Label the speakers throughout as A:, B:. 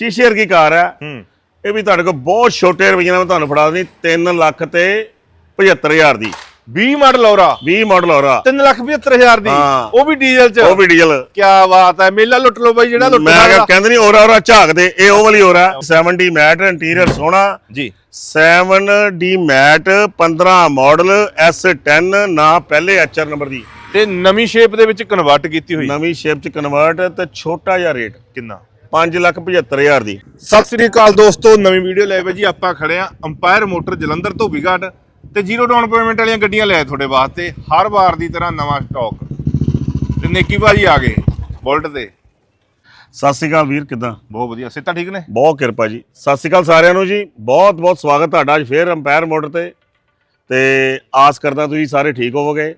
A: ਸ਼ੀਸ਼ੇ ਵਰਗੀ ਕਾਰ ਹੈ।
B: ਹੂੰ।
A: ਇਹ ਵੀ ਤੁਹਾਡੇ ਕੋਲ ਬਹੁਤ ਛੋਟੇ ਰੁਪਈਆਂ ਨਾਲ ਮੈਂ ਤੁਹਾਨੂੰ ਫੜਾ ਦਿੰਦੀ 3 ਲੱਖ ਤੇ 75000 ਦੀ।
B: 20 ਮਾਡਲ ਔਰਾ।
A: 20 ਮਾਡਲ ਹੋਰਾ
B: 3 ਲੱਖ 75000 ਦੀ। ਉਹ ਵੀ ਡੀਜ਼ਲ ਚ।
A: ਉਹ ਵੀ ਡੀਜ਼ਲ।
B: ਕੀ ਬਾਤ ਹੈ। ਮੇਲਾ ਲੁੱਟ ਲਓ ਬਾਈ ਜਿਹੜਾ ਲੁੱਟ
A: ਮੈਂ ਕਹਿੰਦੇ ਨਹੀਂ ਔਰਾ ਔਰਾ ਝਾਕਦੇ ਇਹ ਉਹ ਵਾਲੀ ਔਰਾ 70 ਮੈਟ ਇੰਟੀਰੀਅਰ ਸੋਹਣਾ।
B: ਜੀ।
A: 7D ਮੈਟ 15 ਮਾਡਲ S10 ਨਾ ਪਹਿਲੇ ਐਚਆਰ ਨੰਬਰ ਦੀ।
B: ਤੇ ਨਵੀਂ ਸ਼ੇਪ ਦੇ ਵਿੱਚ ਕਨਵਰਟ ਕੀਤੀ ਹੋਈ।
A: ਨਵੀਂ ਸ਼ੇਪ ਚ ਕਨਵਰਟ ਤੇ ਛੋਟਾ ਜਿਹਾ ਰੇਟ।
B: ਕਿੰਨਾ?
A: 575000 ਦੀ।
B: ਸਤਿ ਸ੍ਰੀ ਅਕਾਲ ਦੋਸਤੋ ਨਵੀਂ ਵੀਡੀਓ ਲੈ ਕੇ ਜੀ। ਆਪਾਂ ਖੜੇ ਆ ਅੰਪਾਇਰ ਮੋਟਰ ਜਲੰਧਰ ਤੋਂ ਵਿਗਾਟ ਤੇ ਜ਼ੀਰੋ ਡਾਊਨ ਪੇਮੈਂਟ ਵਾਲੀਆਂ ਗੱਡੀਆਂ ਲੈ ਆਏ ਤੁਹਾਡੇ ਵਾਸਤੇ। ਹਰ ਵਾਰ ਦੀ ਤਰ੍ਹਾਂ ਨਵਾਂ ਸਟਾਕ ਤੇ ਨੇਕੀ ਭਾਜੀ ਆ ਗਏ ਬੁਲਟ ਤੇ।
A: ਸਤਿ ਸ਼੍ਰੀ ਅਕਾਲ ਵੀਰ ਕਿਦਾਂ?
B: ਬਹੁਤ ਵਧੀਆ। ਸਿੱਧਾ ਠੀਕ ਨੇ?
A: ਬਹੁਤ ਕਿਰਪਾ ਜੀ। ਸਤਿ ਸ਼੍ਰੀ ਅਕਾਲ ਸਾਰਿਆਂ ਨੂੰ ਜੀ। ਬਹੁਤ ਬਹੁਤ ਸਵਾਗਤ ਤੁਹਾਡਾ ਅੱਜ ਫੇਰ ਅੰਪਾਇਰ ਮੋਟਰ ਤੇ। ਤੇ ਆਸ ਕਰਦਾ ਤੁਸੀਂ ਸਾਰੇ ਠੀਕ ਹੋਵੋਗੇ।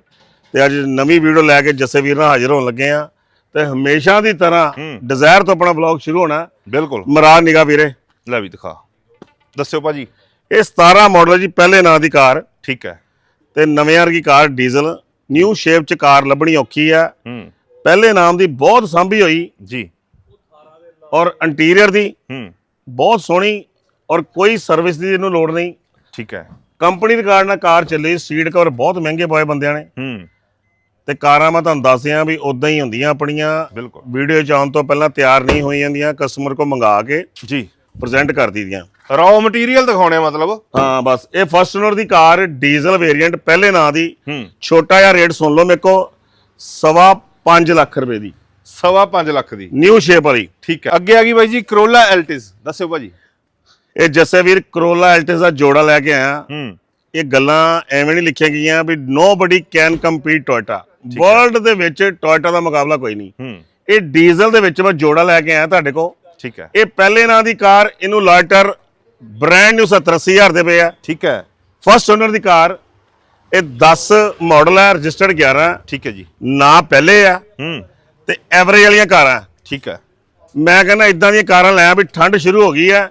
A: ਤੇ ਅੱਜ ਨਵੀਂ ਵੀਡੀਓ ਲੈ ਕੇ ਜੱਸੇ ਵੀਰ ਨਾਲ ਹਾਜ਼ਰ ਹੋਣ ਲੱਗੇ ਆ ਤੇ ਹਮੇਸ਼ਾ ਦੀ ਤਰ੍ਹਾਂ। ਡਿਜ਼ਾਇਰ ਤੋਂ ਆਪਣਾ ਵਲੌਗ ਸ਼ੁਰੂ ਹੋਣਾ।
B: ਬਿਲਕੁਲ।
A: ਮਰਾਦ ਨਿਗਾ ਵੀਰੇ।
B: ਲੈ ਵੀ ਦਿਖਾ। ਦੱਸਿਓ ਭਾਜੀ।
A: ਇਹ 17 ਮਾਡਲ ਜੀ ਪਹਿਲੇ ਨਾਂ ਦੀ ਕਾਰ।
B: ਠੀਕ ਹੈ।
A: ਤੇ ਨਵੇਂ ਵਰਗੀ ਕਾਰ ਡੀਜ਼ਲ ਨਿਊ ਸ਼ੇਪ ਚ ਕਾਰ ਲੱਭਣੀ ਔਖੀ ਆ।
B: ਹੂੰ।
A: ਪਹਿਲੇ ਨਾਮ ਦੀ ਬਹੁਤ ਸਾਂਭੀ ਹੋਈ।
B: ਜੀ।
A: ਔਰ ਇੰਟੀਰੀਅਰ ਦੀ
B: ਹੂੰ।
A: ਬਹੁਤ ਸੋਹਣੀ ਔਰ ਕੋਈ ਸਰਵਿਸ ਦੀ ਇਹਨੂੰ ਲੋੜ ਨਹੀਂ।
B: ਠੀਕ ਹੈ।
A: ਕੰਪਨੀ ਦੇ ਕਾਰਨ ਨਾਲ ਕਾਰ ਚੱਲੀ। ਸੀਟ ਕਵਰ ਬਹੁਤ ਮਹਿੰਗੇ ਪਾਏ ਬੰਦਿਆਂ ਨੇ।
B: ਹੂੰ।
A: ਤੇ ਕਾਰਾਂ ਮੈਂ ਤੁਹਾਨੂੰ ਦੱਸ ਦਿਆਂ ਵੀ ਉਦਾਂ ਹੀ ਹੁੰਦੀਆਂ ਆਪਣੀਆਂ।
B: ਬਿਲਕੁਲ।
A: ਵੀਡੀਓ ਚ ਆਉਣ ਤੋਂ ਪਹਿਲਾਂ ਤਿਆਰ ਨਹੀਂ ਹੋਈ ਜਾਂਦੀਆਂ ਕਸਟਮਰ ਕੋ ਮੰਗਾ ਕੇ
B: ਜੀ।
A: ਪ੍ਰੈਜ਼ੈਂਟ ਕਰ ਦਈਦੀਆਂ।
B: ਰॉ ਮਟੀਰੀਅਲ ਦਿਖਾਉਣੇ ਮਤਲਬ?
A: ਹਾਂ ਬਸ। ਇਹ ਫਸਟ ਓਨਰ ਦੀ ਕਾਰ ਡੀਜ਼ਲ ਵੇਰੀਐਂਟ ਪਹਿਲੇ ਨਾਂ ਦੀ। ਛੋਟਾ ਜਿਹਾ ਰੇਟ ਸੁਣ ਲਓ ਮੇਰੇ ਕੋ ਸਵਾ 5 ਲੱਖ ਰੁਪਏ ਦੀ।
B: ਸਵਾ 5 ਲੱਖ ਦੀ।
A: ਨਿਊ ਸ਼ੇਪ ਵਾਲੀ।
B: ਠੀਕ ਹੈ। ਅੱਗੇ ਆ ਗਈ ਬਾਈ ਜੀ ਕਰੋਲਾ ਐਲਟਿਸ ਦੱਸਿਓ ਭਾਜੀ
A: ਇਹ ਜੱਸੇ ਵੀਰ ਕਰੋਲਾ ਐਲਟਿਸ ਦਾ ਜੋੜਾ ਲੈ ਕੇ ਆਇਆ।
B: ਹੂੰ।
A: ਇਹ ਗੱਲਾਂ ਐਵੇਂ ਨਹੀਂ ਲਿਖੀਆਂ ਗਈਆਂ ਵੀ nobody can compete Toyota world ਦੇ ਵਿੱਚ ਟੋਇਟਾ ਦਾ ਮੁਕਾਬਲਾ ਕੋਈ ਨਹੀਂ। ਇਹ ਡੀਜ਼ਲ ਦੇ ਵਿੱਚ ਮੈਂ ਜੋੜਾ ਲੈ ਕੇ ਆਇਆ ਤੁਹਾਡੇ ਕੋ
B: ਠੀਕ ਹੈ।
A: ਇਹ ਪਹਿਲੇ ਨਾਂ ਦੀ ਕਾਰ ਇਹਨੂੰ ਲਾਟਰ ਬ੍ਰਾਂਡ ਨਿਊ 70 ਹਜ਼ਾਰ ਦੇ ਪਏ ਆ।
B: ਠੀਕ ਹੈ।
A: ਫਸਟ ਓਨਰ ਦੀ ਕਾਰ ਇਹ 10 ਮਾਡਲ ਹੈ ਰਜਿਸਟਰਡ 11
B: ਠੀਕ ਹੈ ਜੀ।
A: ਨਾ ਪਹਿਲੇ ਆ।
B: ਹੂੰ।
A: ਤੇ ਐਵਰੇਜ ਵਾਲੀਆਂ ਕਾਰਾਂ।
B: ਠੀਕ ਹੈ।
A: ਮੈਂ ਕਹਿੰਦਾ ਇਦਾਂ ਦੀਆਂ ਕਾਰਾਂ ਲੈ ਆ ਵੀ ਠੰਡ ਸ਼ੁਰੂ ਹੋ ਗਈ ਹੈ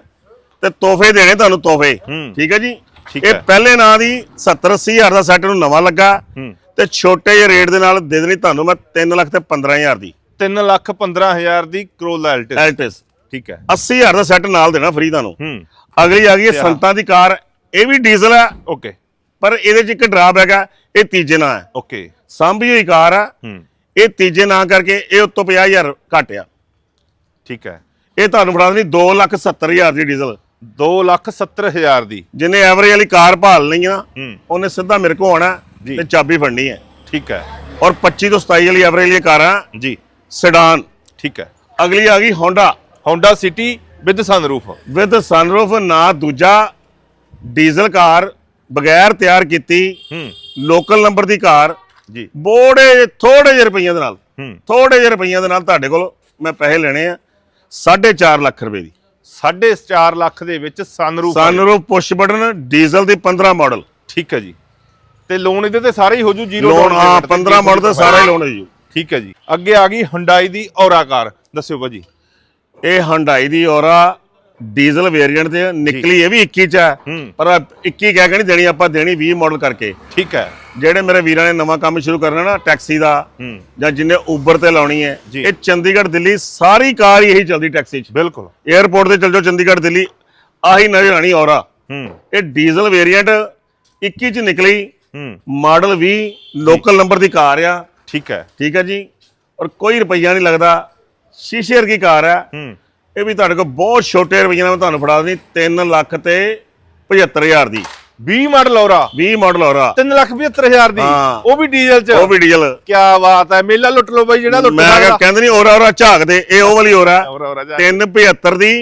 A: ਤੇ ਤੋਹਫੇ ਦੇਣੇ ਤੁਹਾਨੂੰ ਤੋਹਫੇ। ਠੀਕ ਹੈ ਜੀ?
B: ਠੀਕ
A: ਇਹ
B: ਹੈ।
A: ਪਹਿਲੇ ਨਾਂ ਦੀ 70 ਹਜ਼ਾਰ ਦਾ ਸੈੱਟ ਨੂੰ ਨਵਾਂ ਲੱਗਾ
B: ਹੂੰ।
A: ਤੇ ਛੋਟੇ ਜਿਹੇ ਰੇਟ ਦੇ ਨਾਲ ਦੇ ਦੇਣੀ ਤੁਹਾਨੂੰ ਮੈਂ 3 ਲੱਖ ਤੇ 15000 ਦੀ।
B: 3 ਲੱਖ 15000 ਦੀ ਕਰੋਲਾ ਐਲਟਿਸ
A: ਐਲਟਿਸ
B: ਠੀਕ ਹੈ।
A: 80000 ਦਾ ਸੈੱਟ ਨਾਲ ਦੇਣਾ ਫ੍ਰੀ ਤੁਹਾਨੂੰ।
B: ਹੂੰ।
A: ਅਗਲੀ ਆ ਗਈ ਹੈ ਸੰਤਾਂ ਦੀ ਕਾਰ। ਇਹ ਵੀ ਡੀਜ਼ਲ ਹੈ।
B: ਓਕੇ।
A: ਪਰ ਇਹਦੇ 'ਚ ਇੱਕ ਡਰਾਪ ਹੈਗਾ। ਇਹ ਤੀਜੇ ਨਾਂ ਹੈ।
B: ਓਕੇ।
A: ਸਾਂਭੀ ਹੋਈ ਕਾਰ ਆ।
B: ਹੂੰ।
A: ਇਹ ਤੀਜੇ ਨਾਂ ਕਰਕੇ ਇਹ ਉੱਤੋਂ 50000 ਘੱਟ ਆ।
B: ਠੀਕ ਹੈ।
A: ਇਹ ਤੁਹਾਨੂੰ ਫੜਾ ਦੇਣੀ 270000 ਦੀ ਡੀਜ਼ਲ
B: 2 ਲੱਖ 70000 ਦੀ।
A: ਜਿਹਨੇ ਐਵਰੇਜ ਵਾਲੀ ਕਾਰ ਭਾਲ ਲਈ ਆ
B: ਹੂੰ।
A: ਉਹਨੇ ਸਿੱਧਾ ਮੇਰੇ ਕੋਲ ਆਉਣਾ
B: ਜੀ।
A: ਤੇ ਚਾਬੀ ਫੜਨੀ ਹੈ।
B: ਠੀਕ ਹੈ।
A: ਔਰ 25 ਤੋਂ 27 ਵਾਲੀ ਐਵਰੇਜ ਵਾਲੀ ਕਾਰਾਂ
B: ਜੀ।
A: ਸੈਡਾਨ।
B: ਠੀਕ ਹੈ।
A: ਅਗਲੀ ਆ ਗਈ Honda
B: Honda city with sunroof
A: with sunroof ਨਾ ਦੂਜਾ ਡੀਜ਼ਲ ਕਾਰ ਬਗੈਰ ਤਿਆਰ ਕੀਤੀ
B: ਹੂੰ।
A: ਲੋਕਲ ਨੰਬਰ ਦੀ ਕਾਰ।
B: ਜੀ।
A: ਬੋੜੇ ਥੋੜੇ ਜਿਹੇ ਰੁਪਈਆਂ ਦੇ ਨਾਲ।
B: ਹੂੰ।
A: ਥੋੜੇ ਜਿਹੇ ਰੁਪਈਆਂ ਦੇ ਨਾਲ ਤੁਹਾਡੇ ਕੋਲ ਮੈਂ ਪੈਸੇ ਲੈਣੇ ਆ 4.5 ਲੱਖ ਰੁਪਏ ਦੀ।
B: 4.5 ਲੱਖ ਦੇ ਵਿੱਚ sunroof
A: sunroof push button diesel ਦੀ 15 ਮਾਡਲ
B: ਠੀਕ ਹੈ ਜੀ। ਤੇ ਲੋਨ ਇਹਦੇ ਤੇ ਸਾਰੇ ਹੀ ਹੋ ਜੂ ਜ਼ੀਰੋ
A: ਲੋਨ ਹਾਂ 15 ਮਾਡਲ ਦਾ ਸਾਰਾ ਹੀ ਲੋਨ ਹੈ ਜੀ।
B: ਠੀਕ ਹੈ ਜੀ। ਅੱਗੇ ਆ ਗਈ Hyundai ਦੀ ਔਰਾ ਕਾਰ ਦੱਸਿਓ ਭਾਜੀ।
A: ਇਹ ਹੰਡਾਈ ਦੀ ਔਰਾ ਡੀਜ਼ਲ ਵੇਰੀਐਂਟ ਤੇ ਨਿਕਲੀ ਇਹ ਵੀ 21 ਚ ਹੈ। ਪਰ 21 ਕਹਿ ਕੇ ਨਹੀਂ ਦੇਣੀ ਆਪਾਂ ਦੇਣੀ 20 ਮਾਡਲ ਕਰਕੇ।
B: ਠੀਕ ਹੈ।
A: ਜਿਹੜੇ ਮੇਰੇ ਵੀਰਾਂ ਨੇ ਨਵਾਂ ਕੰਮ ਸ਼ੁਰੂ ਕਰਨਾ ਨਾ ਟੈਕਸੀ ਦਾ ਜਾਂ ਜਿੰਨੇ ਉਬਰ ਤੇ ਲਾਉਣੀ ਹੈ। ਇਹ ਚੰਡੀਗੜ੍ਹ ਦਿੱਲੀ ਸਾਰੀ ਕਾਰ ਹੀ ਇਹੀ ਚੱਲਦੀ ਟੈਕਸੀ 'ਚ।
B: ਬਿਲਕੁਲ।
A: 에ਅਰਪੋਰਟ ਤੇ ਚੱਲ ਜਾਓ ਚੰਡੀਗੜ੍ਹ ਦਿੱਲੀ ਆਹੀ ਨਜ਼ਰ ਆਣੀ ਔਰਾ। ਇਹ ਡੀਜ਼ਲ ਵੇਰੀਐਂਟ 21 ਚ ਨਿਕਲੀ ਮਾਡਲ 20 ਲੋਕਲ ਨੰਬਰ ਦੀ ਕਾਰ ਆ।
B: ਠੀਕ ਹੈ।
A: ਠੀਕ ਹੈ ਜੀ। ਔਰ ਕੋਈ ਰੁਪਈਆ ਨਹੀਂ ਲੱਗਦਾ। ਸ਼ੀਸ਼ੇ ਵਰਗੀ ਕਾਰ ਆ
B: ਹੂੰ।
A: ਇਹ ਵੀ ਤੁਹਾਡੇ ਕੋਲ ਬਹੁਤ ਛੋਟੇ ਰੁਪਈਆ ਨਾਲ ਮੈਂ ਤੁਹਾਨੂੰ ਫੜਾ ਦੇਣੀ 3 ਲੱਖ ਤੇ 75000 ਦੀ।
B: 20 model Aura?
A: 20 model Aura.
B: 3 lakh 75000 ਦੀ। ਉਹ ਵੀ ਡੀਜ਼ਲ ਚ?
A: ਉਹ ਵੀ ਡੀਜ਼ਲ।
B: ਕੀ ਬਾਤ ਹੈ ਮੇਲਾ ਲੁੱਟ ਲਓ ਬਾਈ ਜਿਹੜਾ ਲੁੱਟ
A: ਮੈਂ ਕਿਹਾ ਕਹਿੰਦੇ ਨਹੀਂ ਔਰਾ ਔਰਾ ਝਾਕਦੇ ਇਹ ਉਹ ਵਾਲੀ ਔਰਾ
B: ਔਰਾ ਔਰਾ ਜਾ
A: 375 ਦੀ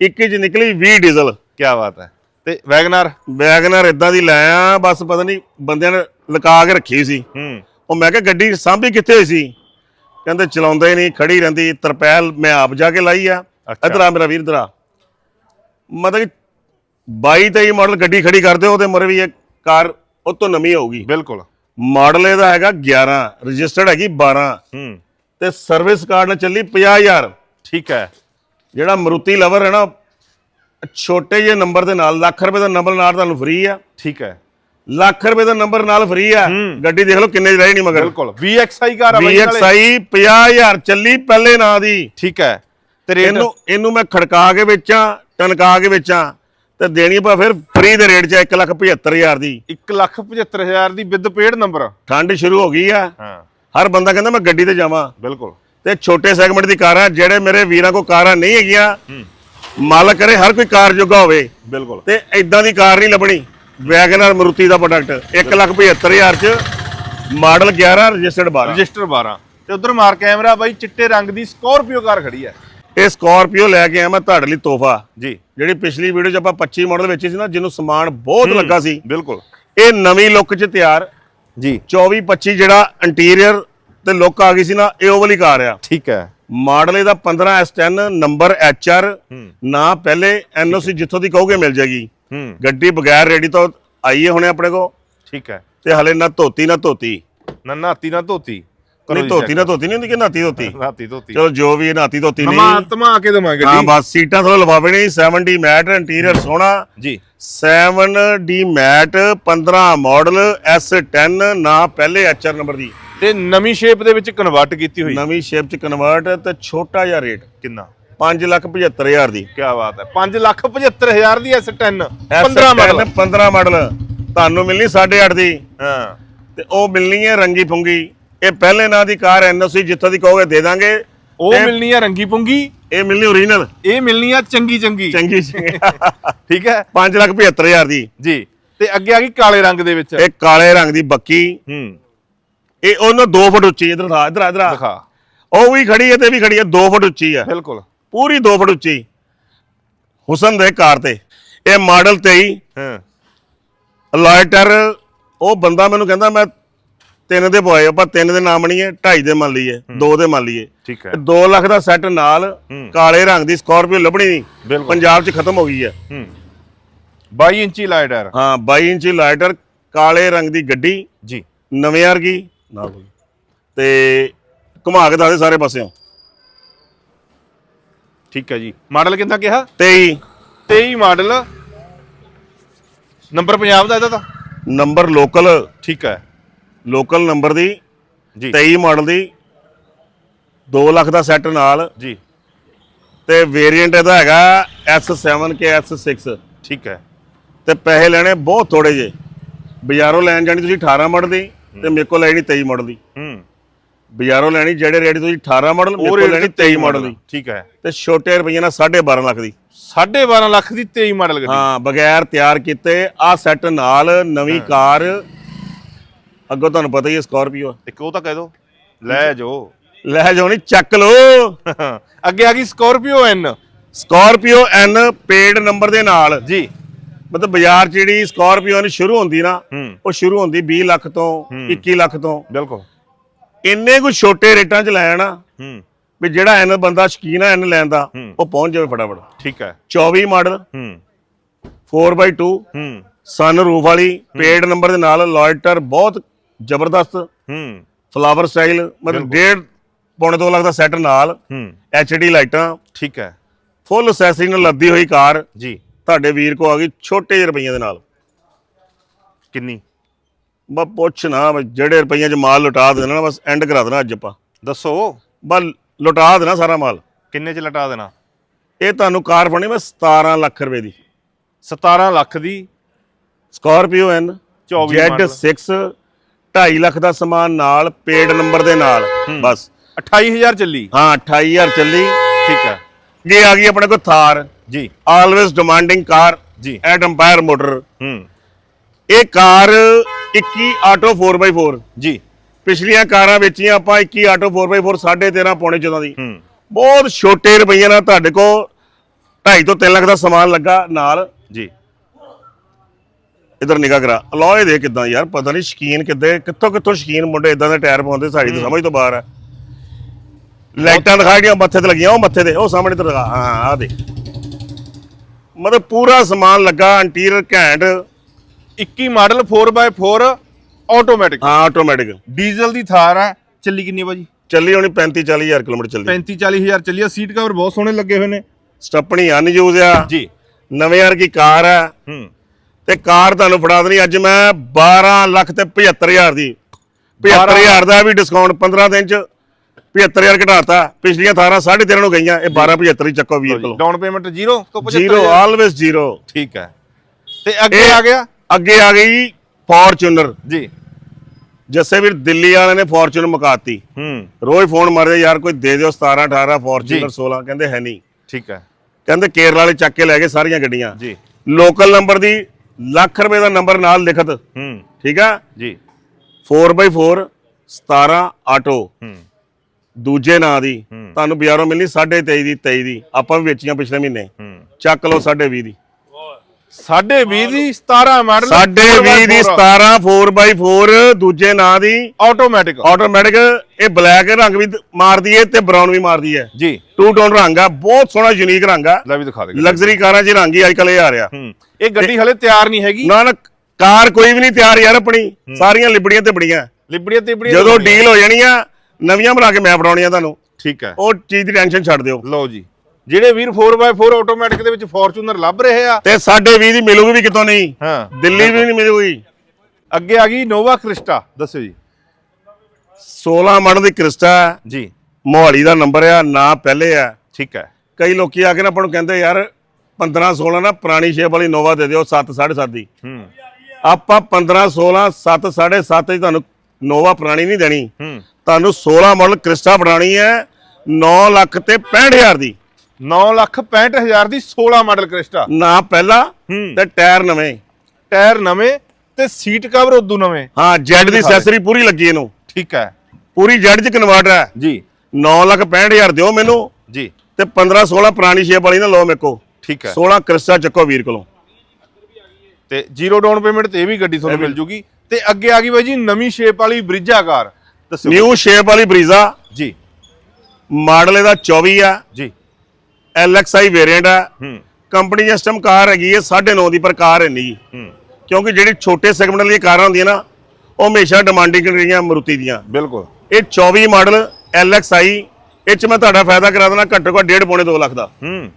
A: 21 ਚ ਨਿਕਲੀ 20 ਡੀਜ਼ਲ।
B: ਕੀ ਬਾਤ ਹੈ। ਤੇ ਵੈਗਨਰ?
A: ਵੈਗਨਰ ਇਦਾਂ ਦੀ ਲੈ ਆ ਬਸ ਪਤਾ ਨਹੀਂ ਬੰਦਿਆਂ ਨੇ ਲੁਕਾ ਕੇ ਰੱਖੀ ਸੀ।
B: ਹੂੰ।
A: ਉਹ ਮੈਂ ਕਿਹਾ ਗੱਡੀ ਸਾਂਭੀ ਕਿੱਥੇ ਹੋਈ ਸੀ? ਕਹਿੰਦੇ ਚਲਾਉਂਦੇ ਨਹੀਂ ਖੜੀ ਰਹਿੰਦੀ ਤਰਪੈਲ ਮੈਂ ਆਪ ਜਾ ਕੇ ਲਾਈ ਆ। ਇਧਰ ਆ ਮੇਰਾ ਵੀਰ ਇਧਰ ਆ। ਮਤਲਬ ਕਿ 22 23 ਮਾਡਲ ਗੱਡੀ ਖੜੀ ਕਰਦੇ ਉਹਦੇ ਮਰੇ ਵੀ ਇਹ ਕਾਰ ਉਹ ਤੋਂ ਨਵੀਂ ਹੋਊਗੀ
B: ਬਿਲਕੁਲ।
A: ਮਾਡਲ ਇਹਦਾ ਹੈਗਾ 11 ਰਜਿਸਟਰਡ ਹੈਗੀ 12
B: ਹੂੰ।
A: ਤੇ ਸਰਵਿਸ ਕਾਰਡ ਨਾਲ ਚੱਲੀ 50000
B: ਠੀਕ ਹੈ।
A: ਜਿਹੜਾ ਮਰੂਤੀ ਲਵਰ ਹੈ ਨਾ ਛੋਟੇ ਜਿਹੇ ਨੰਬਰ ਦੇ ਨਾਲ ਲੱਖ ਰੁਪਏ ਦਾ ਨੰਬਰ ਨਾਲ ਤੁਹਾਨੂੰ ਫ੍ਰੀ ਆ।
B: ਠੀਕ ਹੈ।
A: ਲੱਖ ਰੁਪਏ ਦਾ ਨੰਬਰ ਨਾਲ ਫ੍ਰੀ ਆ। ਗੱਡੀ ਦੇਖ ਲਓ ਕਿੰਨੇ ਦੀ ਰਹੀ ਨਹੀਂ ਮਗਰ।
B: ਬਿਲਕੁਲ। VXI ਕਾਰ ਆ ਬਾਈ ਨਾਲੇ।
A: VXI 50000 ਚੱਲੀ ਪਹਿਲੇ ਨਾਂ ਦੀ।
B: ਠੀਕ ਹੈ। ਤੇ ਰੇਟ
A: ਇਹਨੂੰ ਇਹਨੂੰ ਮੈਂ ਖੜਕਾ ਕੇ ਵੇਚਾਂ ਟਨਕਾ ਕੇ ਵੇਚਾਂ ਤੇ ਦੇਣੀ ਪਾ ਫਿਰ ਫ੍ਰੀ ਦੇ ਰੇਟ 'ਚ 175000 ਦੀ।
B: 175000 ਦੀ ਵਿਦ ਪੇਡ ਨੰਬਰ
A: ਠੰਡ ਸ਼ੁਰੂ ਹੋ ਗਈ ਆ।
B: ਹਾਂ।
A: ਹਰ ਬੰਦਾ ਕਹਿੰਦਾ ਮੈਂ ਗੱਡੀ ਤੇ ਜਾਵਾਂ।
B: ਬਿਲਕੁਲ।
A: ਤੇ ਛੋਟੇ ਸੈਗਮੈਂਟ ਦੀ ਕਾਰਾਂ ਜਿਹੜੇ ਮੇਰੇ ਵੀਰਾਂ ਕੋ ਕਾਰਾਂ ਨਹੀਂ ਹੈਗੀਆਂ ਮਾਲਕ ਕਰੇ ਹਰ ਕੋਈ ਕਾਰ ਜੋਗਾ ਹੋਵੇ।
B: ਬਿਲਕੁਲ।
A: ਤੇ ਇਦਾਂ ਦੀ ਕਾਰ ਨਹੀਂ ਲੱਭਣੀ। ਵੈਗਨਰ ਮਰੂਤੀ ਦਾ ਪ੍ਰੋਡਕਟ 175000 ਚ ਮਾਡਲ 11 ਰਜਿਸਟਰਡ 12
B: ਰਜਿਸਟਰ 12 ਤੇ ਉਧਰ ਮਾਰ ਕੈਮਰਾ ਬਾਈ ਚਿੱਟੇ ਰੰਗ ਦੀ ਸਕੋਰਪੀਓ ਕਾਰ ਖੜੀ ਹੈ।
A: ਇਹ ਸਕਾਰਪੀਓ ਲੈ ਕੇ ਆਇਆ ਮੈਂ ਤੁਹਾਡੇ ਲਈ ਤੋਹਫਾ।
B: ਜੀ।
A: ਜਿਹੜੀ ਪਿਛਲੀ ਵੀਡੀਓ 'ਚ ਆਪਾਂ 25 ਮਾਡਲ ਵੇਚੀ ਸੀ ਨਾ ਜਿਹਨੂੰ ਸਮਾਨ ਬਹੁਤ ਲੱਗਾ ਸੀ।
B: ਬਿਲਕੁਲ।
A: ਇਹ ਨਵੀਂ ਲੁੱਕ 'ਚ ਤਿਆਰ।
B: ਜੀ।
A: 24 25 ਜਿਹੜਾ ਇੰਟੀਰੀਅਰ ਤੇ ਲੁੱਕ ਆ ਗਈ ਸੀ ਨਾ ਇਹ ਉਹ ਵਾਲੀ ਕਾਰ ਆ।
B: ਠੀਕ ਹੈ।
A: ਮਾਡਲ ਇਹਦਾ 15 S10 ਨੰਬਰ HR ਨਾ ਪਹਿਲੇ ਐਨਓਸੀ ਜਿੱਥੋਂ ਦੀ ਕਹੋਗੇ ਮਿਲ ਜਾਏਗੀ। ਗੱਡੀ ਬਗੈਰ ਰੈਡੀ ਤੋਂ ਆਈ ਹੈ ਹੁਣੇ ਆਪਣੇ ਕੋ
B: ਠੀਕ ਹੈ।
A: ਤੇ ਹਲੇ ਨਾ ਧੋਤੀ ਨਾ ਧੋਤੀ।
B: ਨਾ ਨਾਤੀ ਨਾ ਧੋਤੀ। ਕਰੋ
A: ਨਹੀਂ
B: ਜੀ
A: ਧੋਤੀ
B: check।
A: ਨਾ ਧੋਤੀ ਨਹੀਂ ਹੁੰਦੀ ਕਿ ਨਾਤੀ ਧੋਤੀ?
B: ਨਾਤੀ ਧੋਤੀ।
A: ਚਲੋ ਜੋ ਵੀ ਇਹ ਨਾਤੀ ਧੋਤੀ ਨਹੀਂ।
B: ਤਮਾ ਕੇ ਦਵਾਂਗੇ
A: ਹਾਂ
B: ਜੀ।
A: ਬਸ ਸੀਟਾਂ ਥੋੜਾ ਲਵਾਵੇ ਨਹੀਂ 70 ਮੈਟ ਇੰਟੀਰੀਅਰ ਸੋਹਣਾ।
B: ਜੀ।
A: 7D ਮੈਟ 15 ਮਾਡਲ S10 ਨਾ ਪਹਿਲੇ HR ਨੰਬਰ ਦੀ।
B: ਤੇ ਨਵੀਂ ਸ਼ੇਪ ਦੇ ਵਿੱਚ ਕਨਵਰਟ ਕੀਤੀ ਹੋਈ।
A: ਨਵੀਂ ਸ਼ੇਪ ਚ ਕਨਵਰਟ ਤੇ ਛੋਟਾ ਜਿਹਾ ਰੇਟ
B: ਕਿੰਨਾ?
A: 575000 ਦੀ।
B: ਕੀ ਬਾਤ ਹੈ। 5 ਲੱਖ 75000 ਦੀ S10 15
A: S10
B: ਮਾਡਲ
A: 15 ਮਾਡਲ ਤੁਹਾਨੂੰ ਮਿਲਣੀ 8.5 ਦੀ।
B: ਹਾਂ।
A: ਤੇ ਉਹ ਮਿਲਣੀ ਹੈ ਰੰਗੀ ਫੁੰਗੀ ਇਹ ਪਹਿਲੇ ਨਾਂ ਦੀ ਕਾਰ ਐਨਓਸੀ ਜਿੱਥੋਂ ਦੀ ਕਹੋਗੇ ਦੇ ਦਾਂਗੇ।
B: ਉਹ ਮਿਲਣੀ ਹੈ ਰੰਗੀ ਪੁੰਗੀ।
A: ਇਹ ਮਿਲਣੀ ਓਰੀਜਨਲ
B: ਇਹ ਮਿਲਣੀ ਆ ਚੰਗੀ ਚੰਗੀ।
A: ਚੰਗੀ
B: ਠੀਕ ਹੈ?
A: 575000 ਦੀ।
B: ਜੀ। ਤੇ ਅੱਗੇ ਆ ਗਈ ਕਾਲੇ ਰੰਗ ਦੇ ਵਿੱਚ।
A: ਇਹ ਕਾਲੇ ਰੰਗ ਦੀ ਬੱਕੀ।
B: ਹੂੰ।
A: ਇਹ ਉਹਨਾਂ 2 ਫੁੱਟ ਉੱਚੀ ਇਧਰ ਦਾ ਇਧਰ ਇਧਰ
B: ਦਿਖਾ।
A: ਉਹ ਵੀ ਖੜੀ ਹੈ ਤੇ ਵੀ ਖੜੀ ਹੈ 2 ਫੁੱਟ ਉੱਚੀ ਹੈ।
B: ਬਿਲਕੁਲ।
A: ਪੂਰੀ 2 ਫੁੱਟ ਉੱਚੀ। ਹੁਸਨ ਦੇ ਕਾਰ ਤੇ। ਇਹ ਮਾਡਲ 23
B: ਹਾਂ।
A: ਲਾਈਟਰ। ਉਹ ਬੰਦਾ ਮੈਨੂੰ ਕਹਿੰਦਾ ਮੈਂ ਤਿੰਨ ਦੇ ਪਵਾਏ ਆਪਾਂ ਤਿੰਨ ਦੇ ਨਾਮ ਨਹੀਂ ਹੈ ਢਾਈ ਦੇ ਮੰਨ ਲਈਏ ਦੋ ਦੇ ਮੰਨ ਲਈਏ।
B: ਠੀਕ ਹੈ।
A: 2 ਲੱਖ ਦਾ ਸੈੱਟ ਨਾਲ। ਕਾਲੇ ਰੰਗ ਦੀ ਸਕਾਰਪੀਓ ਲੱਭਣੀ ਨਹੀਂ ਪੰਜਾਬ 'ਚ ਖਤਮ ਹੋ ਗਈ ਹੈ।
B: ਹੂੰ। 22 ਇੰਚੀ ਲਾਈਟਰ
A: ਹਾਂ 22 ਇੰਚੀ ਲਾਈਟਰ ਕਾਲੇ ਰੰਗ ਦੀ ਗੱਡੀ
B: ਜੀ।
A: ਨਵੇਂ ਵਰਗੀ। ਨਾ ਬੋਲੀ। ਤੇ ਘੁਮਾ ਕੇ ਦੱਸਦੇ ਸਾਰੇ ਪਾਸਿਓਂ।
B: ਠੀਕ ਹੈ ਜੀ। ਮਾਡਲ ਕਿੰਨਾ ਕਿਹਾ?
A: 23
B: 23 ਮਾਡਲ। ਨੰਬਰ ਪੰਜਾਬ ਦਾ ਇਹਦਾ ਤਾਂ?
A: Number local.
B: ਠੀਕ ਹੈ।
A: ਲੋਕਲ ਨੰਬਰ ਦੀ
B: ਜੀ।
A: 23 ਮਾਡਲ ਦੀ 2 ਲੱਖ ਦਾ ਸੈੱਟ ਨਾਲ।
B: ਜੀ।
A: ਤੇ ਵੇਰੀਐਂਟ ਇਹਦਾ ਹੈਗਾ S7 ਕੇ S6
B: ਠੀਕ ਹੈ।
A: ਤੇ ਪੈਸੇ ਲੈਣੇ ਬਹੁਤ ਥੋੜੇ ਜੇ ਬਾਜ਼ਾਰੋਂ ਲੈਣ ਜਾਣੀ ਤੁਸੀਂ 18 ਮਾਡਲ ਦੀ ਤੇ ਮੇਰੇ ਕੋਲ ਲੈਣੀ 23 ਮਾਡਲ ਦੀ।
B: ਹੂੰ।
A: ਬਾਜ਼ਾਰੋਂ ਲੈਣੀ ਜਿਹੜੇ ਰੇਟ ਤੁਸੀਂ 18 ਮਾਡਲ ਮੇਰੇ ਕੋਲ ਲੈਣੀ 23 ਮਾਡਲ ਦੀ।
B: ਠੀਕ ਹੈ।
A: ਤੇ ਛੋਟੇ ਰੁਪਈਏ ਨਾਲ 12.5 ਲੱਖ ਦੀ।
B: 12.5 ਲੱਖ ਦੀ 23 ਮਾਡਲ ਗੱਡੀ।
A: ਹਾਂ ਬਗੈਰ ਤਿਆਰ ਕੀਤੇ ਆ ਸੈੱਟ ਨਾਲ ਨਵੀਂ ਕਾਰ ਅੱਗੋਂ ਤੁਹਾਨੂੰ ਪਤਾ ਹੀ ਹੈ ਸਕਾਰਪੀਓ
B: ਇੱਕ ਉਹ ਤਾਂ ਕਹਿ ਦੋ। ਲੈ ਜੋ
A: ਲੈ ਜਾਓ ਨੀ ਚੱਕ ਲੋ
B: ਅੱਗੇ ਆ ਗਈ Scorpio N.
A: Scorpio N paid number ਦੇ ਨਾਲ।
B: ਜੀ।
A: ਮਤਲਬ ਬਾਜ਼ਾਰ 'ਚ ਜਿਹੜੀ ਸਕਾਰਪੀਓ ਐਨ ਸ਼ੁਰੂ ਹੁੰਦੀ ਨਾ
B: ਹੂੰ।
A: ਉਹ ਸ਼ੁਰੂ ਹੁੰਦੀ 20 ਲੱਖ ਤੋਂ 21 ਲੱਖ ਤੋਂ।
B: ਬਿਲਕੁਲ।
A: ਇੰਨੇ ਕੁ ਛੋਟੇ ਰੇਟਾਂ 'ਚ ਲੈਣਾ
B: ਹੂੰ।
A: ਵੀ ਜਿਹੜਾ ਐਨ ਬੰਦਾ ਸ਼ਕੀਨ ਹੈ ਐਨ ਲੈਣ ਦਾ
B: ਹੂੰ।
A: ਉਹ ਪਹੁੰਚ ਜਾਵੇ ਫਟਾਫਟ।
B: ਠੀਕ ਹੈ।
A: 24 ਮਾਡਲ।
B: ਹੂੰ।
A: 4x2
B: ਹੂੰ।
A: ਸਨ ਰੂਫ ਵਾਲੀ ਪੇਡ ਨੰਬਰ ਦੇ ਨਾਲ ਲੋਇਟਰ ਬਹੁਤ ਜ਼ਬਰਦਸਤ
B: ਹੂੰ।
A: ਫਲਾਵਰ ਸਟਾਈਲ ਮਤਲਬ ਡੇਢ ਪੌਣੇ 2 ਲੱਖ ਦਾ ਸੈੱਟ ਨਾਲ
B: ਹੂੰ।
A: ਐਚਡੀ ਲਾਈਟਾਂ।
B: ਠੀਕ ਹੈ।
A: ਫੁੱਲ ਅਸੈਸਰੀ ਨਾਲ ਲੱਦੀ ਹੋਈ ਕਾਰ।
B: ਜੀ।
A: ਤੁਹਾਡੇ ਵੀਰ ਕੋ ਆ ਗਈ ਛੋਟੇ ਜਿਹੇ ਰੁਪਈਆਂ ਦੇ ਨਾਲ।
B: ਕਿੰਨੀ?
A: ਬਸ ਪੁੱਛ ਨਾ ਬਸ ਜਿਹੜੇ ਰੁਪਈਆਂ 'ਚ ਮਾਲ ਲੁਟਾ ਦੇਣਾ ਨਾ ਬਸ ਐਂਡ ਕਰਾ ਦੇਣਾ ਅੱਜ ਆਪਾਂ।
B: ਦੱਸੋ।
A: ਬਸ ਲੁਟਾ ਦੇਣਾ ਸਾਰਾ ਮਾਲ।
B: ਕਿੰਨੇ ਚ ਲਟਾ ਦੇਣਾ?
A: ਇਹ ਤੁਹਾਨੂੰ ਕਾਰ ਫੜਨੀ ਮੈਂ 17 ਲੱਖ ਰੁਪਏ ਦੀ।
B: 17 ਲੱਖ ਦੀ।
A: Scorpio N
B: 24 model.
A: Z6 2.5 lakh ਦਾ ਸਮਾਨ ਨਾਲ ਪੇਡ ਨੰਬਰ ਦੇ ਨਾਲ ਬਸ।
B: 28000 ਚੱਲੀ।
A: ਹਾਂ 28000 ਚੱਲੀ।
B: ਠੀਕ ਹੈ
A: ਇਹ ਆ ਗਈ ਆਪਣੇ ਕੋਲ ਥਾਰ।
B: ਜੀ।
A: ਆਲਵੇਸ ਡਿਮਾਂਡਿੰਗ ਕਾਰ
B: ਜੀ।
A: ਐਟ ਅੰਪਾਇਰ ਮੋਟਰ
B: ਹੂੰ।
A: ਇਹ ਕਾਰ 21 ਆਟੋ 4x4
B: ਜੀ।
A: ਪਿਛਲੀਆਂ ਕਾਰਾਂ ਵੇਚੀਆਂ ਆਪਾਂ 21 ਆਟੋ 4x4 13.5 ਪੌਣੇ 14 ਦੀ।
B: ਹੂੰ।
A: ਬਹੁਤ ਛੋਟੇ ਰੁਪਈਏ ਨਾਲ ਤੁਹਾਡੇ ਕੋਲ 2.5 ਤੋਂ 3 ਲੱਖ ਦਾ ਸਮਾਨ ਲੱਗਾ ਨਾਲ।
B: ਜੀ।
A: ਇਧਰ ਨਿਗਾਹ ਕਰਾ। ਅਲੋਏ ਦੇ ਕਿਦਾਂ ਯਾਰ ਪਤਾ ਨਹੀਂ ਸ਼ਕੀਨ ਕਿੱਦੇ ਕਿੱਥੋਂ ਕਿੱਥੋਂ ਸ਼ਕੀਨ ਮੁੰਡੇ ਇਦਾਂ ਦੇ ਟਾਇਰ ਪਾਉਂਦੇ ਸਾਡੀ ਤਾਂ ਸਮਝ ਤੋਂ ਬਾਹਰ ਹੈ ਲਾਈਟਾਂ ਦਿਖਾ ਜਿਹੜੀਆਂ ਮੱਥੇ ਤੇ ਲੱਗੀਆਂ ਉਹ ਮੱਥੇ ਤੇ ਉਹ ਸਾਹਮਣੇ ਤੇ ਲਗਾ ਹਾਂ ਆ ਦੇ ਮਤਲਬ ਪੂਰਾ ਸਮਾਨ ਲੱਗਾ ਇੰਟੀਰੀਅਰ ਘੈਂਟ।
B: 21 ਮਾਡਲ 4x4 ਆਟੋਮੈਟਿਕ
A: ਹਾਂ ਆਟੋਮੈਟਿਕ
B: ਡੀਜ਼ਲ ਦੀ ਥਾਰ ਹੈ ਚੱਲੀ ਕਿੰਨੀ ਭਾਜੀ
A: ਚੱਲੀ ਹੋਣੀ 35 40000 ਕਿਲੋਮੀਟਰ ਚੱਲੀ।
B: 35 40000 ਚੱਲੀ ਆ ਸੀਟ ਕਵਰ ਬਹੁਤ ਸੋਹਣੇ ਲੱਗੇ ਹੋਏ ਨੇ।
A: ਸਟੱਪਣੀ ਅਨਯੂਜ਼ ਆ।
B: ਜੀ।
A: ਨਵੇਂ ਵਰਗੀ ਕਾਰ ਆ।
B: ਹੂੰ।
A: ਤੇ ਕਾਰ ਤੁਹਾਨੂੰ ਫੜਾ ਦੇਣੀ। ਅੱਜ ਮੈਂ 12 ਲੱਖ ਤੇ 75000 ਦੀ। 75000 ਦਾ ਵੀ ਡਿਸਕਾਊਂਟ 15 ਦਿਨ ਚ 75000 ਘਟਾਤਾ। ਪਿਛਲੀਆਂ 18 13.5 ਨੂੰ ਗਈਆਂ। ਇਹ 1275 ਹੀ ਚੱਕੋ ਵੀਰ ਕੋਲ।
B: ਡਾਊਨ ਪੇਮੈਂਟ ਜ਼ੀਰੋ ਤੋਂ 75
A: ਜ਼ੀਰੋ ਆਲਵੇਸ ਜ਼ੀਰੋ
B: ਠੀਕ ਹੈ। ਤੇ ਅੱਗੇ ਆ ਗਿਆ?
A: ਅੱਗੇ ਆ ਗਈ ਫੋਰਚੂਨਰ
B: ਜੀ।
A: ਜੱਸੇ ਵੀਰ ਦਿੱਲੀ ਵਾਲਿਆਂ ਨੇ ਫੋਰਚੂਨਰ ਮੁਕਾਤੀ।
B: ਹੂੰ।
A: ਰੋਜ਼ ਫੋਨ ਮਾਰਦੇ ਯਾਰ ਕੋਈ ਦੇ ਦਿਓ 17 18 ਫੋਰਚੂਨਰ
B: ਜੀ।
A: 16 ਕਹਿੰਦੇ ਹੈ ਨਹੀਂ।
B: ਠੀਕ ਹੈ।
A: ਕਹਿੰਦੇ ਕੇਰਲਾ ਵਾਲੇ ਚੱਕ ਕੇ ਲੈ ਗਏ ਸਾਰੀਆਂ ਗੱਡੀਆਂ।
B: ਜੀ।
A: ਲੋਕਲ ਨੰਬਰ ਦੀ ਲੱਖ ਰੁਪਏ ਦਾ ਨੰਬਰ ਨਾਲ ਲਿਖਤ।
B: ਹੂੰ।
A: ਠੀਕ ਆ?
B: ਜੀ।
A: 4x4 17 ਆਟੋ
B: ਹੂੰ।
A: ਦੂਜੇ ਨਾਂ ਦੀ। ਤੁਹਾਨੂੰ ਬਾਜ਼ਾਰੋਂ ਮਿਲਣੀ 23.5 ਦੀ 23 ਦੀ। ਆਪਾਂ ਵੀ ਵੇਚੀਆਂ ਪਿਛਲੇ ਮਹੀਨੇ।
B: ਹੂੰ।
A: ਚੱਕ ਲਓ 20.5 ਦੀ।
B: ਸਾਢੇ 20 ਦੀ 17 ਮਾਡਲ।
A: 20.5 ਦੀ 17 4x4 ਦੂਜੇ ਨਾਂ ਦੀ।
B: ਆਟੋਮੈਟਿਕ
A: ਆਟੋਮੈਟਿਕ ਇਹ ਬਲੈਕ ਰੰਗ ਵੀ ਮਾਰਦੀ ਏ ਤੇ ਬਰਾਊਨ ਵੀ ਮਾਰਦੀ ਹੈ
B: ਜੀ।
A: ਟੂ ਟੋਨ ਰੰਗ ਆ ਬਹੁਤ ਸੋਹਣਾ ਯੂਨੀਕ ਰੰਗ ਆ।
B: ਲੈ ਵੀ ਦਿਖਾ ਦੇ।
A: ਲਗਜ਼ਰੀ ਕਾਰਾਂ 'ਚ ਰੰਗ ਹੀ ਅੱਜਕੱਲ ਇਹ ਆ ਰਿਹਾ।
B: ਹੂੰ। ਇਹ ਗੱਡੀ ਹਲੇ ਤਿਆਰ ਨਹੀਂ ਹੈਗੀ।
A: ਨਾ ਨਾ ਕਾਰ ਕੋਈ ਵੀ ਨਹੀਂ ਤਿਆਰ ਯਾਰ ਆਪਣੀ। ਸਾਰੀਆਂ ਲਿਬੜੀਆਂ ਤੇ ਬੜੀਆਂ।
B: ਲਿਬੜੀਆਂ ਤਿਬੜੀਆਂ
A: ਜਦੋਂ ਡੀਲ ਹੋ ਜਾਣੀਆਂ ਨਵੀਆਂ ਬਣਾ ਕੇ ਮੈਂ ਫੜਾਉਣੀਆਂ ਤੁਹਾਨੂੰ।
B: ਠੀਕ ਹੈ।
A: ਉਹ ਚੀਜ਼ ਦੀ ਟੈਨਸ਼ਨ ਛੱਡ ਦਿਓ।
B: ਲਓ ਜੀ। ਜਿਹੜੇ ਵੀਰ 4x4 ਆਟੋਮੈਟਿਕ ਦੇ ਵਿੱਚ ਫੋਰਚੂਨਰ ਲੱਭ ਰਹੇ ਆ।
A: ਤੇ ਸਾਡੇ 20 ਦੀ ਮਿਲੂਗੀ ਵੀ ਕਿਤੋਂ ਨਹੀਂ।
B: ਹਾਂ।
A: ਦਿੱਲੀ ਵੀ ਨਹੀਂ ਮਿਲੂਗੀ।
B: ਅੱਗੇ ਆ ਗਈ ਨੋਵਾ ਕ੍ਰਿਸਟਾ ਦੱਸੋ ਜੀ।
A: 16 ਮਾਡਲ ਦੀ ਕ੍ਰਿਸਟਾ
B: ਜੀ।
A: ਮੋਹਾਲੀ ਦਾ ਨੰਬਰ ਆ ਨਾ ਪਹਿਲੇ ਆ।
B: ਠੀਕ ਹੈ।
A: ਕਈ ਲੋਕੀ ਆ ਕੇ ਨਾ ਆਪਾਂ ਨੂੰ ਕਹਿੰਦੇ ਯਾਰ 15 16 ਨਾ ਪੁਰਾਣੀ ਸ਼ੇਪ ਵਾਲੀ ਨੋਵਾ ਦੇ ਦਿਓ 7 7.5 ਦੀ।
B: ਹੂੰ।
A: ਆਪਾਂ 15 16 7 7.5 ਦੀ ਤੁਹਾਨੂੰ ਨੋਵਾ ਪੁਰਾਣੀ ਨਹੀਂ ਦੇਣੀ।
B: ਹੂੰ।
A: ਤੁਹਾਨੂੰ 16 ਮਾਡਲ ਕ੍ਰਿਸਟਾ ਬਣਾਣੀ ਹੈ 9 ਲੱਖ ਤੇ 65000 ਦੀ।
B: 9 ਲੱਖ 65000 ਦੀ 16 ਮਾਡਲ ਕ੍ਰਿਸਟਾ
A: ਨਾ ਪਹਿਲਾ ਤੇ ਟਾਇਰ ਨਵੇਂ।
B: ਟਾਇਰ ਨਵੇਂ ਤੇ ਸੀਟ ਕਵਰ ਉਦੋਂ ਨਵੇਂ।
A: ਹਾਂ ਜੈਡ
B: ਦੀ।
A: ਐਕਸੈਸਰੀ ਪੂਰੀ ਲੱਗੀ ਇਹਨੂੰ।
B: ਠੀਕ ਹੈ।
A: ਪੂਰੀ ਜੈਡ ਚ ਕਨਵਰਟਰ ਹੈ।
B: ਜੀ।
A: 9 ਲੱਖ 65000 ਦਿਓ ਮੈਨੂੰ।
B: ਜੀ।
A: ਤੇ 15 16 ਪੁਰਾਣੀ ਸ਼ੇਪ ਵਾਲੀ ਨਾ ਲਓ ਮੇਰੇ ਕੋ
B: ਠੀਕ ਹੈ।
A: 16 ਕ੍ਰਿਸਟਾ ਚੱਕੋ ਵੀਰ ਕੋਲੋਂ।
B: ਤੇ ਜ਼ੀਰੋ ਡਾਊਨ ਪੇਮੈਂਟ ਤੇ ਇਹ ਵੀ ਗੱਡੀ ਤੁਹਾਨੂੰ ਮਿਲ ਜੂਗੀ। ਤੇ ਅੱਗੇ ਆ ਗਈ ਬਾਈ ਜੀ ਨਵੀਂ ਸ਼ੇਪ ਵਾਲੀ ਬ੍ਰਿਜਾ ਕਾਰ। ਦੱਸੋ।
A: ਨਿਊ ਸ਼ੇਪ ਵਾਲੀ ਬਰੀਜ਼ਾ।
B: ਜੀ।
A: ਮਾਡਲ ਇਹਦਾ 24 ਆ।
B: ਜੀ।
A: LXI ਵੇਰੀਐਂਟ ਆ।
B: ਹੂੰ।
A: ਕੰਪਨੀ ਸਿਸਟਮ ਕਾਰ ਹੈਗੀ ਹੈ 9.5 ਦੀ ਪਰ ਕਾਰ ਹੈ ਨਹੀਂ।
B: ਹੂੰ।
A: ਕਿਉਂਕਿ ਜਿਹੜੀ ਛੋਟੇ ਸੈਗਮੈਂਟ ਵਾਲੀਆਂ ਕਾਰਾਂ ਹੁੰਦੀਆਂ ਨਾ ਉਹ ਹਮੇਸ਼ਾ ਡਿਮਾਂਡਿੰਗ ਰਹੀਆਂ ਮਰੂਤੀ ਦੀਆਂ।
B: ਬਿਲਕੁਲ।
A: ਇਹ 24 ਮਾਡਲ LXI ਇਹ ਚ ਮੈਂ ਤੁਹਾਡਾ ਫਾਇਦਾ ਕਰਾ ਦੇਣਾ ਘੱਟੋ ਘੱਟ 1.5 ਪੌਣੇ 2 ਲੱਖ ਦਾ।
B: ਹੂੰ।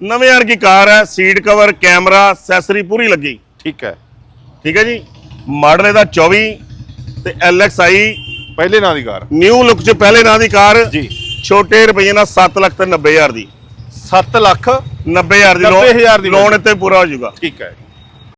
A: ਨਵੇਂ ਯਾਰ ਕੀ ਕਾਰ ਹੈ ਸੀਟ ਕਵਰ ਕੈਮਰਾ ਐਕਸੈਸਰੀ ਪੂਰੀ ਲੱਗੀ।
B: ਠੀਕ ਹੈ।
A: ਠੀਕ ਹੈ ਜੀ? ਮਾਡਲ ਇਹਦਾ 24 ਤੇ LXI
B: ਪਹਿਲੇ ਨਾਂ ਦੀ ਕਾਰ।
A: ਨਿਊ ਲੁੱਕ ਚ ਪਹਿਲੇ ਨਾਂ ਦੀ ਕਾਰ।
B: ਜੀ।
A: ਛੋਟੇ ਰੁਪਏ ਨਾਲ 7 ਲੱਖ ਤੇ 90000 ਦੀ।
B: 7 ਲੱਖ
A: 90000 ਦੀ
B: 90,000 ਦੀ
A: ਲੋਨ ਇੱਥੇ ਪੂਰਾ ਹੋ ਜਾਊਗਾ।
B: ਠੀਕ ਹੈ।